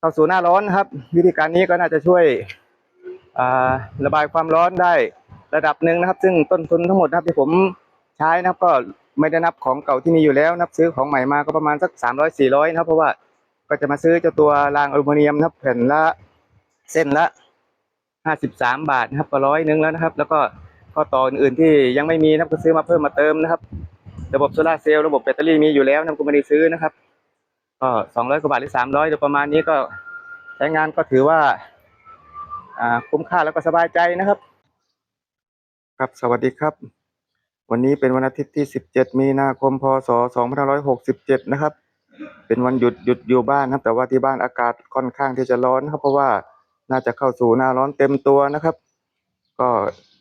เข้าสู่หน้าร้อนนะครับ วิธีการนี้ก็น่าจะช่วยระบายความร้อนได้ระดับหนึ่งนะครับ ซึ่งต้นทุนทั้งหมดนะครับที่ผมใช้นะครับก็ไม่ได้นับของเก่าที่มีอยู่แล้วนับซื้อของใหม่มาก็ประมาณสักสามร้อยสี่ร้อยนะครับ เพราะว่าก็จะมาซื้อเจ้าตัวรางอลูมิเนียมนะครับแผ่นละเส้นละห้าสิบสามบาทนะครับก็ร้อยหนึงแล้วนะครับ แล้วก็ข้อต่ออื่นๆที่ยังไม่มีนะครับก็ซื้อมาเพิ่มมาเติมนะครับ ระบบโซลาเซลล์ระบบแบตเตอรี่มีอยู่แล้วนะครับก็ไม่ได้ซื้อนะครับ ก็สองร้อยกว่าบาทหรือสามร้อยโดยประมาณนี้ก็ใช้งานก็ถือว่าอ่าคุ้มค่าแล้วก็สบายใจนะครับ ครับสวัสดีครับ วันนี้เป็นวันอาทิตย์ที่ 17 มีนาคมพศ 2567 นะครับ เป็นวันหยุดหยุดอยู่บ้านนะครับ แต่ว่าที่บ้านอากาศค่อนข้างที่จะร้อนนะครับ เพราะว่าน่าจะเข้าสู่หน้าร้อนเต็มตัวนะครับ ก็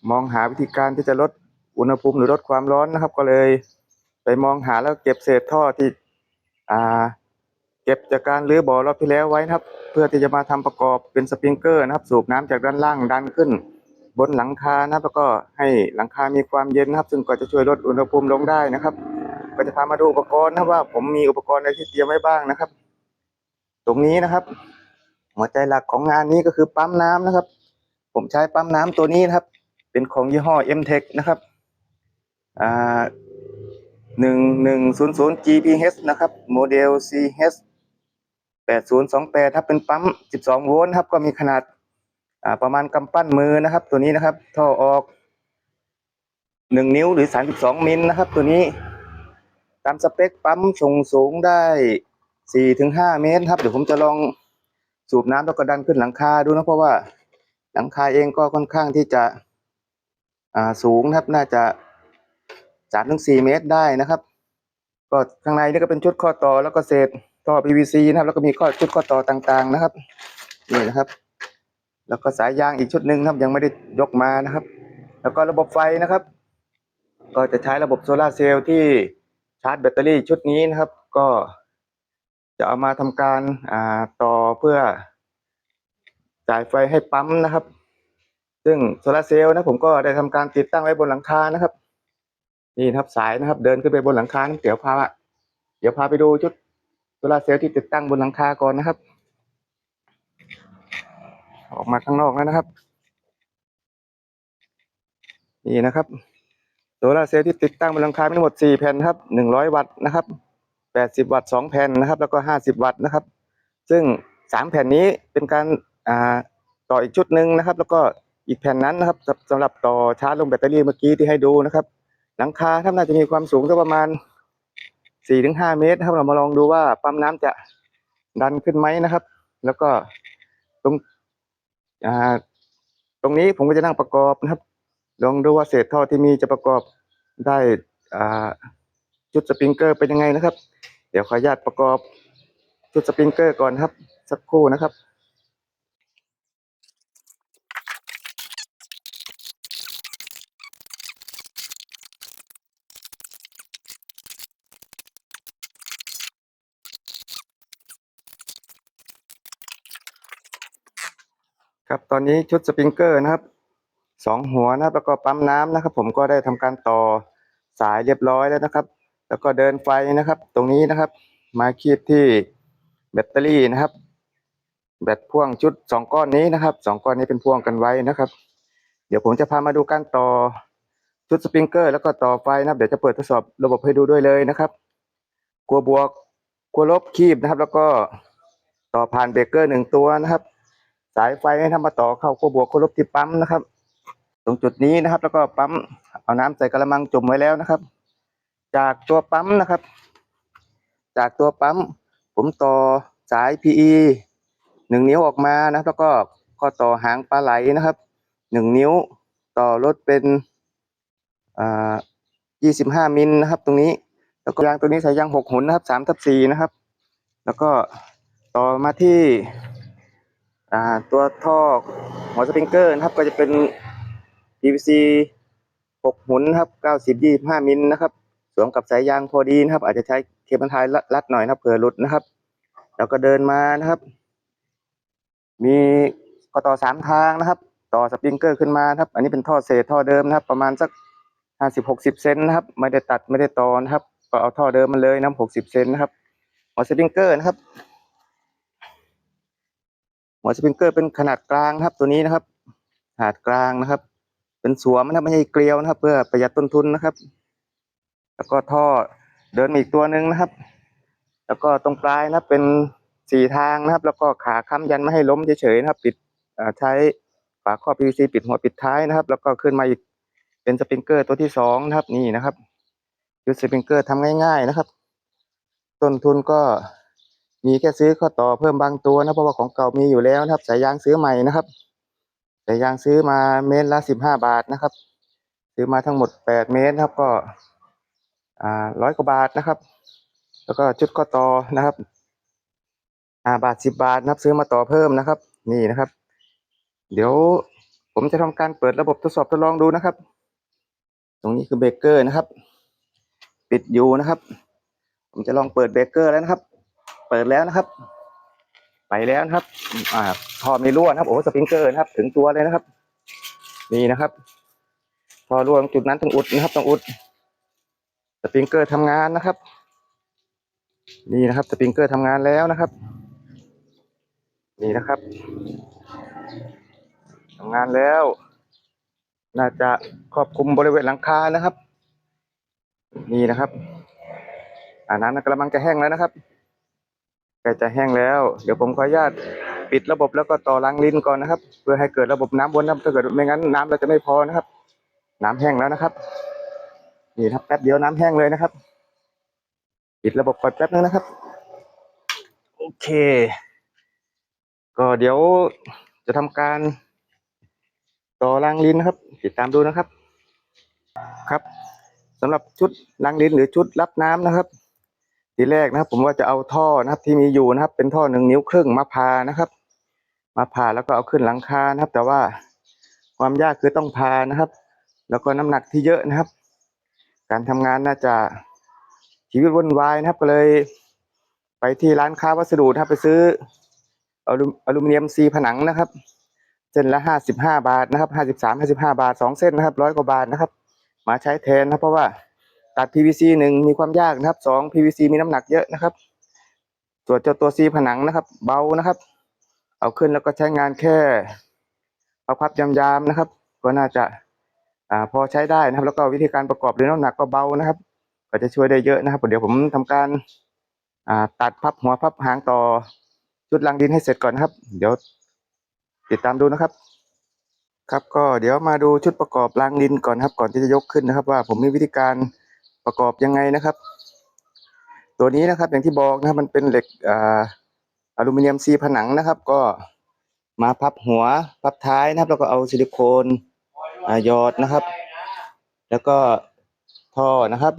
มองหาวิธีการที่จะลดอุณหภูมิหรือลดความร้อนนะครับ ก็เลย ไปมองหาแล้วเก็บเศษท่อที่อ่า เก็บจากการรื้อบ่อรอบที่แล้วไว้นะครับ เพื่อที่จะมาทำประกอบเป็นสปริงเกอร์นะครับ สูบน้ำจากด้านล่างดันขึ้น บนหลังคานะครับแล้วก็ให้หลังคามีความเย็นนะครับ ซึ่งก็จะช่วยลดอุณหภูมิลงได้นะครับ ก็จะพามาดูอุปกรณ์นะว่า ผมมีอุปกรณ์อะไรที่เตรียมไว้บ้างนะครับ ตรงนี้นะครับ หัวใจหลักของงานนี้ก็คือปั๊มน้ำนะครับ ผมใช้ปั๊มน้ำตัวนี้นะครับ เป็นของยี่ห้อ m t e c นะครับอ่าหนึ่งหนึ่งศูนย์ศูนย์ GPH นะครับ โมเดล CH แปดศูนย์สองแปดครับเป็นปั๊มสิบสองโวลต์ครับก็มีขนาดประมาณกำปั้นมือนะครับ ตัวนี้นะครับท่อออกหนึ่งนิ้วหรือสามสิบสองมิลนะครับ ตัวนี้ตามสเปคปั๊มส่งสูงได้สี่ถึงห้าเมตรครับ เดี๋ยวผมจะลองสูบน้ำแล้วก็ดันขึ้นหลังคาดูนะเพราะว่าหลังคาเองก็ค่อนข้างที่จะสูงนะครับน่าจะสามถึงสี่เมตรได้นะครับ ก็ข้างในนี่ก็เป็นชุดข้อต่อแล้วก็เศษ ท่อ PVC นะครับ แล้วก็มีข้อชุดข้อต่อต่างๆนะครับนี่นะครับ แล้วก็สายยางอีกชุดหนึ่งครับ ยังไม่ได้ยกมานะครับ แล้วก็ระบบไฟนะครับ ก็จะใช้ระบบโซลาเซลล์ที่ชาร์จแบตเตอรี่ชุดนี้นะครับ ก็จะเอามาทำการต่อเพื่อจ่ายไฟให้ปั๊มนะครับ ซึ่งโซลาเซลล์นะผมก็ได้ทำการติดตั้งไว้บนหลังคานะครับนี่ครับสายนะครับ เดินขึ้นไปบนหลังคาเดี๋ยวพาเดี๋ยวพาไปดูชุด โซลาร์เซลล์ที่ติดตั้งบนหลังคาก่อนนะครับ ออกมาข้างนอกแล้วนะครับ นี่นะครับโซลาร์เซลล์ที่ติดตั้งบนหลังคามีทั้งหมด4แผ่นครับ100 วัตต์นะครับ80 วัตต์2แผ่นนะครับ แล้วก็ 50 วัตต์นะครับ ซึ่ง 3 แผ่นนี้เป็นการอ่าต่ออีกชุดหนึ่งนะครับ แล้วก็อีกแผ่นนั้นนะครับสำหรับต่อชาร์จลงแบตเตอรี่เมื่อกี้ที่ให้ดูนะครับ หลังคาท่านน่าจะมีความสูงสักประมาณ สี่ถึงห้าเมตรนะครับ เรามาลองดูว่าปั๊มน้ำจะดันขึ้นไหมนะครับ แล้วก็ตรงอ่าตรงนี้ผมก็จะนั่งประกอบนะครับ ลองดูว่าเศษท่อที่มีจะประกอบได้อ่าชุดสปริงเกอร์เป็นยังไงนะครับ เดี๋ยวขออนุญาตประกอบชุดสปริงเกอร์ก่อนครับ สักครู่นะครับ ครับตอนนี้ชุดสปริงเกอร์นะครับสองหัวนะครับแล้วก็ปั๊มน้ำนะครับ ผมก็ได้ทำการต่อสายเรียบร้อยแล้วนะครับ แล้วก็เดินไฟนะครับ ตรงนี้นะครับ มาคีบที่แบตเตอรี่นะครับ แบตพ่วงชุดสองก้อนนี้นะครับสองก้อนนี้เป็นพ่วงกันไว้นะครับ เดี๋ยวผมจะพามาดูการต่อชุดสปริงเกอร์แล้วก็ต่อไฟนะครับเดี๋ยวจะเปิดทดสอบระบบให้ดูด้วยเลยนะครับ กลัวบวกกลัวลบคีบนะครับ แล้วก็ต่อผ่านเบรกเกอร์หนึ่งตัวนะครับ สายไฟให้ทำมาต่อเข้าขั้วบวกขั้วลบที่ปั๊มนะครับ ตรงจุดนี้นะครับ แล้วก็ปั๊มเอาน้ำใส่กระมังจุ่มไว้แล้วนะครับ จากตัวปั๊มนะครับ จากตัวปั๊ม ผมต่อสาย PE หนึ่งนิ้วออกมานะครับ แล้วก็ข้อต่อหางปลาไหลนะครับหนึ่งนิ้วต่อรถเป็นอ่ายี่สิบห้ามิลนะครับ ตรงนี้ แล้วก็ยางตัวนี้ใส่ยางหกหุนนะครับสามทับสี่นะครับ แล้วก็ต่อมาที่ อ่าตัวท่อหัวสปริงเกอร์นะครับก็จะเป็น PVC หกหมุนครับเก้าสิบยี่ห้ามิลนะครับ สวมกับสายยางพอดีนะครับ อาจจะใช้เคเบิลไทยรัดหน่อยนะครับเผื่อหลุดนะครับ แล้วก็เดินมานะครับ มีกต่อสามทางนะครับ ต่อสปริงเกอร์ขึ้นมาครับ อันนี้เป็นท่อเศษท่อเดิมนะครับ ประมาณสักห้าสิบหกสิบเซนนะครับ ไม่ได้ตัดไม่ได้ต่อนครับ ก็เอาท่อเดิมมาเลยนะครับหกสิบเซนนะครับหัวสปริงเกอร์นะครับ หัวสปริงเกอร์เป็นขนาดกลางนะครับ ตัวนี้นะครับขนาดกลางนะครับ เป็นสวมนะครับไม่ใช่เกลียวนะครับ เพื่อประหยัดต้นทุนนะครับ แล้วก็ท่อเดินอีกตัวหนึ่งนะครับ แล้วก็ตรงปลายนะเป็นสี่ทางนะครับ แล้วก็ขาค้ำยันไม่ให้ล้มเฉยๆนะครับ ปิดใช้ฝาครอบ PVC ปิดหัวปิดท้ายนะครับ แล้วก็ขึ้นมาอีกเป็นสปริงเกอร์ตัวที่สองนะครับนี่นะครับยุดสปริงเกอร์ทำง่าย ๆนะครับ ต้นทุนก็ มีแค่ซื้อข้อต่อเพิ่มบางตัวนะเพราะว่าของเก่ามีอยู่แล้วนะครับ สายยางซื้อใหม่นะครับ สายยางซื้อมาเมตรละสิบห้าบาทนะครับ ซื้อมาทั้งหมดแปดเมตรนะครับก็อ่าร้อยกว่าบาทนะครับ แล้วก็ชุดข้อต่อนะครับห้าบาทสิบบาทนะครับซื้อมาต่อเพิ่มนะครับ นี่นะครับ เดี๋ยวผมจะทำการเปิดระบบทดสอบทดลองดูนะครับ ตรงนี้คือเบรกเกอร์นะครับ ปิดอยู่นะครับ ผมจะลองเปิดเบรกเกอร์แล้วนะครับ เปิดแล้วนะครับ ไปแล้วนะครับ อ่าพอมีรั่วนะครับ โอ้สปริงเกอร์นะครับ ถึงตัวเลยนะครับ นี่นะครับพอรั่วตรงจุดนั้นต้องอุดนะครับต้องอุด สปริงเกอร์ทำงานนะครับ นี่นะครับ สปริงเกอร์ทำงานแล้วนะครับ นี่นะครับทำงานแล้ว น่าจะครอบคลุมบริเวณหลังคานะครับ นี่นะครับ อ่าน้ำในกระมังจะแห้งแล้วนะครับ กล้จะแห้งแล้ว เดี๋ยวผมขออนุญาตปิดระบบแล้วก็ต่อรังลิ้นก่อนนะครับ เพื่อให้เกิดระบบน้ำวนนะครับถ้าเกิดไม่งั้นน้ำเราจะไม่พอนะครับ น้ำแห้งแล้วนะครับ นี่ครับแป๊บเดียวน้ำแห้งเลยนะครับ ปิดระบบก่อนแป๊บนึงนะครับ โอเค ก็เดี๋ยวจะทำการต่อรางลิ้นนะครับ ติดตามดูนะครับ ครับสำหรับชุดรางลิ้นหรือชุดรับน้ำนะครับ ทีแรกนะครับ ผมว่าจะเอาท่อนะครับ ที่มีอยู่นะครับ เป็นท่อหนึ่งนิ้วครึ่งมาพานะครับ มาผ่าแล้วก็เอาขึ้นหลังคานะครับ แต่ว่าความยากคือต้องพานะครับ แล้วก็น้ำหนักที่เยอะนะครับ การทำงานน่าจะชีวิตวุ่นวายนะครับ ก็เลย ไปที่ร้านค้าวัสดุนะครับ ไปซื้ออลูอลูมิเนียมซีผนังนะครับเส้นละห้าสิบห้าบาทนะครับห้าสิบสามห้าสิบห้าบาทสองเส้นนะครับร้อยกว่าบาทนะครับ มาใช้แทนนะเพราะว่า ตัด PVC หนึ่งมีความยากนะครับสอง PVC มีน้ำหนักเยอะนะครับส่วนเจ้าตัวซีผนังนะครับ เบานะครับ เอาขึ้นแล้วก็ใช้งานแค่เอาพับยามๆนะครับ ก็น่าจะอ่าพอใช้ได้นะครับ แล้วก็วิธีการประกอบหรือน้ำหนักก็เบานะครับ ก็จะช่วยได้เยอะนะครับเดี๋ยวผมทำการอ่าตัดพับหัวพับหางต่อชุดรางดินให้เสร็จก่อนนะครับ เดี๋ยวติดตามดูนะครับ ครับก็เดี๋ยวมาดูชุดประกอบรางดินก่อนครับ ก่อนที่จะยกขึ้นนะครับ ว่าผมมีวิธีการ ประกอบยังไงนะครับ ตัวนี้นะครับอย่างที่บอกนะครับมันเป็นเหล็กออลูมิเนียมซีผนังนะครับ ก็มาพับหัวพับท้ายนะครับ แล้วก็เอาซิลิโคนหยอดนะครับ แล้วก็ท่อนะครับ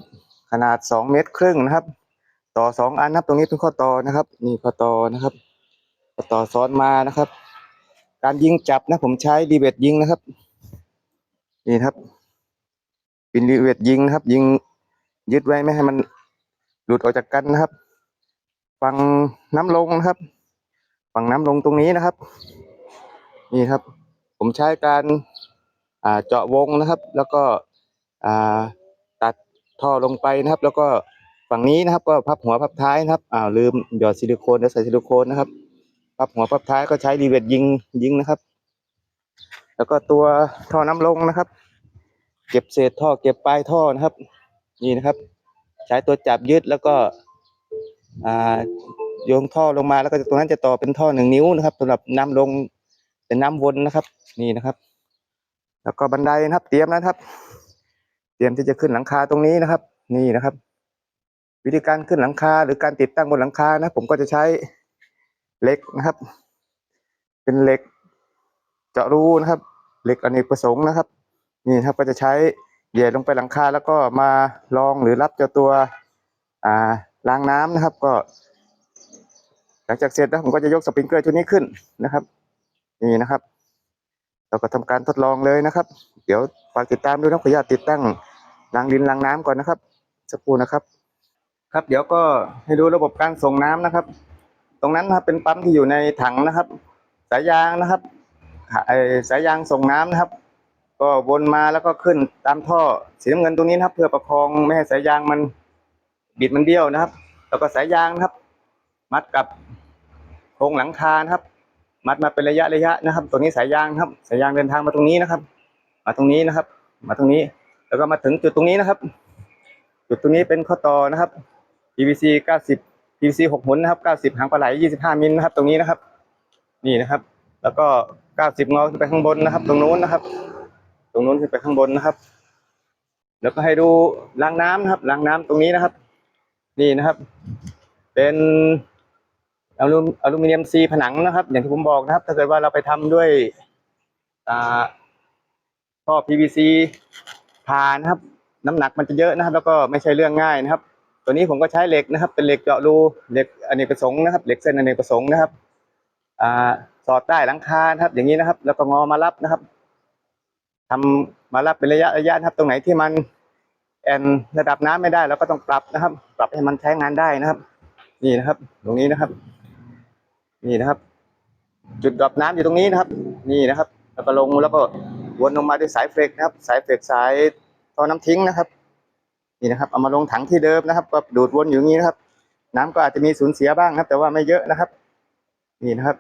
ขนาดสองเมตรครึ่งนะครับ ต่อสองอันนะครับ ตรงนี้เป็นข้อต่อนะครับ นี่ข้อต่อนะครับข้อต่อซ้อนมานะครับ การยิงจับนะผมใช้ดีเวทยิงนะครับ นี่ครับเป็นดีเวทยิงนะครับ ยิง ยึดไว้ไม่ให้มันหลุดออกจากกันนะครับ ฝั่งน้ำลงนะครับ ฝั่งน้ำลงตรงนี้นะครับ นี่ครับ ผมใช้การเจาะวงนะครับ แล้วก็ตัดท่อลงไปนะครับ แล้วก็ฝั่งนี้นะครับ ก็พับหัวพับท้ายนะครับอ้าวลืมหยอดซิลิโคนแล้วใส่ซิลิโคนนะครับพับหัวพับท้ายก็ใช้ดีเวทยิงยิงนะครับ แล้วก็ตัวท่อน้ำลงนะครับ เก็บเศษท่อเก็บปลายท่อนะครับ นี่นะครับ ใช้ตัวจับยึดแล้วก็โยงท่อลงมาแล้วก็ตรงนั้นจะต่อเป็นท่อหนึ่งนิ้วนะครับสำหรับน้ำลงเป็นน้ำวนนะครับ นี่นะครับ แล้วก็บันไดนะครับ เตรียมนะครับ เตรียมที่จะขึ้นหลังคาตรงนี้นะครับ นี่นะครับ วิธีการขึ้นหลังคาหรือการติดตั้งบนหลังคานะ ผมก็จะใช้เหล็กนะครับ เป็นเหล็กเจาะรูนะครับ เหล็กอเนกประสงค์นะครับ นี่นะครับก็จะใช้ เหยียดลงไปหลังคาแล้วก็มารองหรือรับเจ้าตัวอ่ารางน้ำนะครับ ก็ หลังจากเสร็จแล้วผมก็จะยกสปริงเกอร์ชุดนี้ขึ้นนะครับ นี่นะครับ เราก็ทำการทดลองเลยนะครับ เดี๋ยวฝากติดตามด้วยนะขออนุญาตติดตั้งรางดินรางน้ำก่อนนะครับสักครู่นะครับ ครับ เดี๋ยวก็ให้ดูระบบการส่งน้ำนะครับ ตรงนั้นนะครับเป็นปั๊มที่อยู่ในถังนะครับ สายยางนะครับไอสายยางส่งน้ำนะครับ ก็วนมาแล้วก็ขึ้นตามท่อสีน้ำเงินตรงนี้นะครับ เพื่อประคองไม่ให้สายยางมันบิดมันเบี้ยวนะครับ แล้วก็สายยางนะครับ มัดกับโครงหลังคานะครับ มัดมาเป็นระยะระยะนะครับตรงนี้สายยางครับ สายยางเดินทางมาตรงนี้นะครับ มาตรงนี้นะครับ มาตรงนี้ แล้วก็มาถึงจุดตรงนี้นะครับ จุดตรงนี้เป็นข้อต่อนะครับ PVC 90 PVC 6หุนนะครับ90หางปลาไหล25มิลนะครับ ตรงนี้นะครับ นี่นะครับ แล้วก็ 90งอขึ้นไปข้างบนนะครับ ตรงนู้นนะครับ ตรงนู้นขึ้นไปข้างบนนะครับ แล้วก็ให้ดูรางน้ำนะครับรางน้ำตรงนี้นะครับ นี่นะครับ เป็นอลูอลูมิเนียมซีผนังนะครับ อย่างที่ผมบอกนะครับ ถ้าเกิดว่าเราไปทำด้วยอ่าท่อ PVC ผ่านะครับ น้ำหนักมันจะเยอะนะครับ แล้วก็ไม่ใช่เรื่องง่ายนะครับ ตัวนี้ผมก็ใช้เหล็กนะครับ เป็นเหล็กเจาะรูเหล็กอเนกประสงค์นะครับ เหล็กเส้นอเนกประสงค์นะครับอ่าสอดใต้หลังคาครับ อย่างนี้นะครับ แล้วก็งอมารับนะครับ ทำมารับเป็นระยะระยะนะครับ ตรงไหนที่มันแอนระดับน้ำไม่ได้เราก็ต้องปรับนะครับ ปรับให้มันใช้งานได้นะครับ นี่นะครับ ตรงนี้นะครับ นี่นะครับ จุดดรอปน้ำอยู่ตรงนี้นะครับ นี่นะครับ แล้วก็ลงแล้วก็วนลงมาด้วยสายเฟรกนะครับ สายเฟรกสายท่อน้ำทิ้งนะครับ นี่นะครับ เอามาลงถังที่เดิมนะครับ ก็ดูดวนอยู่อย่างนี้นะครับ น้ำก็อาจจะมีสูญเสียบ้างนะครับ แต่ว่าไม่เยอะนะครับ นี่นะครับ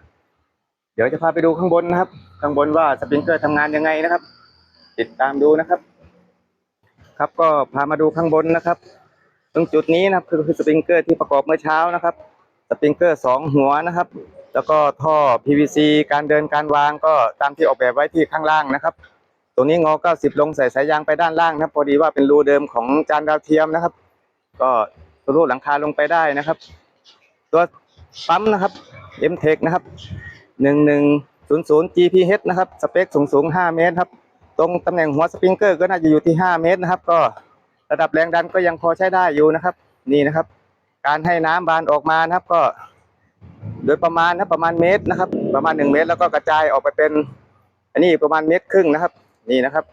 เดี๋ยวจะพาไปดูข้างบนนะครับ ข้างบนว่าสปริงเกอร์ทำงานยังไงนะครับ ติดตามดูนะครับ ครับก็พามาดูข้างบนนะครับ ตรงจุดนี้นะครับคือคือสปริงเกอร์ที่ประกอบเมื่อเช้านะครับ สปริงเกอร์สองหัวนะครับ แล้วก็ท่อ PVC การเดินการวางก็ตามที่ออกแบบไว้ที่ข้างล่างนะครับ ตรงนี้งอ 90 ลงใส่สายยางไปด้านล่างนะครับ พอดีว่าเป็นรูเดิมของจานดาวเทียมนะครับ ก็ทะลุหลังคาลงไปได้นะครับ ตัวปั๊มนะครับ m t e c h นะครับ 1100 GPH นะครับ สเปคสูงสูง 5 เมตรครับ ตรงตำแหน่งหัวสปริงเกอร์ก็น่าจะอยู่ที่ 5 เมตรนะครับ ก็ระดับแรงดันก็ยังพอใช้ได้อยู่นะครับ นี่นะครับ การให้น้ำบานออกมานะครับก็ โดยประมาณนะประมาณเมตรนะครับ ประมาณ 1 เมตร แล้วก็กระจายออกไปเป็น อันนี้ประมาณเมตรครึ่งนะครับ นี่นะครับ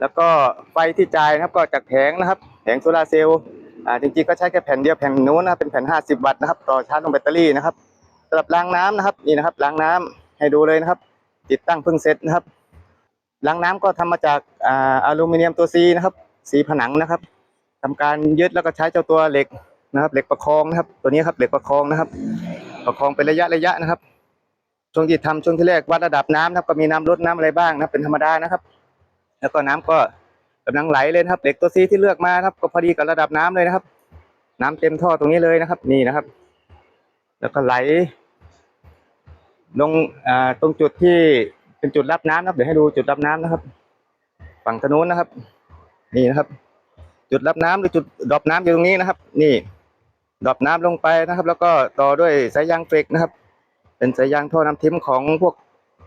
แล้วก็ไฟที่จ่ายนะครับก็จากแผงนะครับ แผงโซลาเซลล์อ่าจริงๆก็ใช้แค่แผ่นเดียวแผ่นนู้นนะครับเป็นแผ่น 50 วัตต์นะครับ ต่อชาร์จลงแบตเตอรี่นะครับสำหรับรางน้ำนะครับ นี่นะครับรางน้ำให้ดูเลยนะครับ ติดตั้งเพิ่งเสร็จนะครับ รางน้ำก็ทำมาจากอาลูมิเนียมตัวซีนะครับ สีผนังนะครับทำการยึดแล้วก็ใช้เจ้าตัวเหล็กนะครับ เหล็กประคองนะครับ ตัวนี้ครับเหล็กประคองนะครับ ประคองเป็นระยะระยะนะครับ ช่วงที่ทำช่วงที่แรกวัดระดับน้ำนะครับก็มีน้ำลดน้ำอะไรบ้างนะเป็นธรรมดานะครับ แล้วก็น้ำก็กำลังไหลเลยครับ เหล็กตัวซีที่เลือกมาครับ ก็พอดีกับระดับน้ำเลยนะครับ น้ำเต็มท่อตรงนี้เลยนะครับ นี่นะครับ แล้วก็ไหลลงอ่าตรงจุดที่ เป็นจุดรับน้ำนะครับ เดี๋ยวให้ดูจุดรับน้ำนะครับ ฝั่งถนนนะครับ นี่นะครับ จุดรับน้ำหรือจุดดรอปน้ำอยู่ตรงนี้นะครับ นี่ดรอปน้ำลงไปนะครับ แล้วก็ต่อด้วยสายยางเฟกนะครับ เป็นสายยางท่อน้ำทิ้มของพวก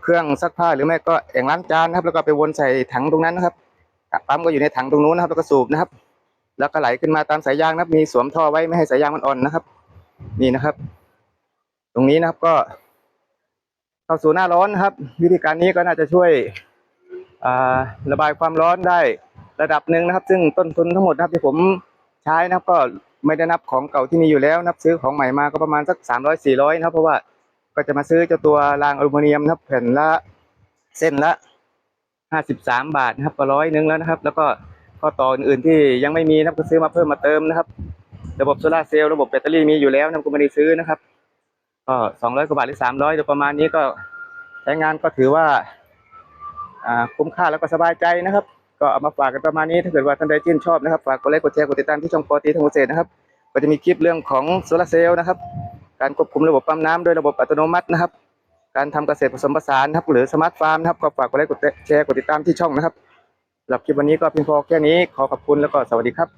เครื่องซักผ้าหรือไม่ก็แอ่งล้างจานนะครับ แล้วก็ไปวนใส่ถังตรงนั้นนะครับปั๊มก็อยู่ในถังตรงนู้นนะครับ แล้วก็สูบนะครับ แล้วก็ไหลขึ้นมาตามสายยางนะครับ มีสวมท่อไว้ไม่ให้สายยางมันอ่อนนะครับ นี่นะครับ ตรงนี้นะครับก็ เข้าสู่หน้าร้อนครับ วิธีการนี้ก็น่าจะช่วยระบายความร้อนได้ระดับหนึ่งนะครับ ซึ่งต้นทุนทั้งหมดนะครับที่ผมใช้นะครับก็ไม่ได้นับของเก่าที่มีอยู่แล้ว นับซื้อของใหม่มาก็ประมาณสักสามร้อยสี่ร้อยนะครับ เพราะว่าก็จะมาซื้อเจ้าตัวรางอลูมิเนียมนะครับแผ่นละเส้นละห้าสิบสามบาทนะครับก็ร้อยหนึ่งแล้วนะครับ แล้วก็ข้อต่ออื่นๆที่ยังไม่มีนะครับก็ซื้อมาเพิ่มมาเติมนะครับ ระบบโซลาร์เซลล์ระบบแบตเตอรี่มีอยู่แล้วนะครับก็ไม่ได้ซื้อนะครับ ก็สองร้อยกว่าบาทหรือสามร้อยโดยประมาณนี้ก็ใช้งานก็ถือว่าคุ้มค่าแล้วก็สบายใจนะครับ ก็เอามาฝากกันประมาณนี้ถ้าเกิดว่าท่านใดชื่นชอบนะครับ ฝากกดไลค์กดแชร์กดติดตามที่ช่องปอตีทางเกษตรนะครับ ก็จะมีคลิปเรื่องของโซลาร์เซลล์นะครับ การควบคุมระบบปั๊มน้ำโดยระบบอัตโนมัตินะครับ การทำเกษตรผสมผสานนะครับหรือสมาร์ทฟาร์มนะครับก็ฝากกดไลค์กดแชร์กดติดตามที่ช่องนะครับสำหรับคลิปวันนี้ก็เพียงพอแค่นี้ขอขอบคุณแล้วก็สวัสดีครับ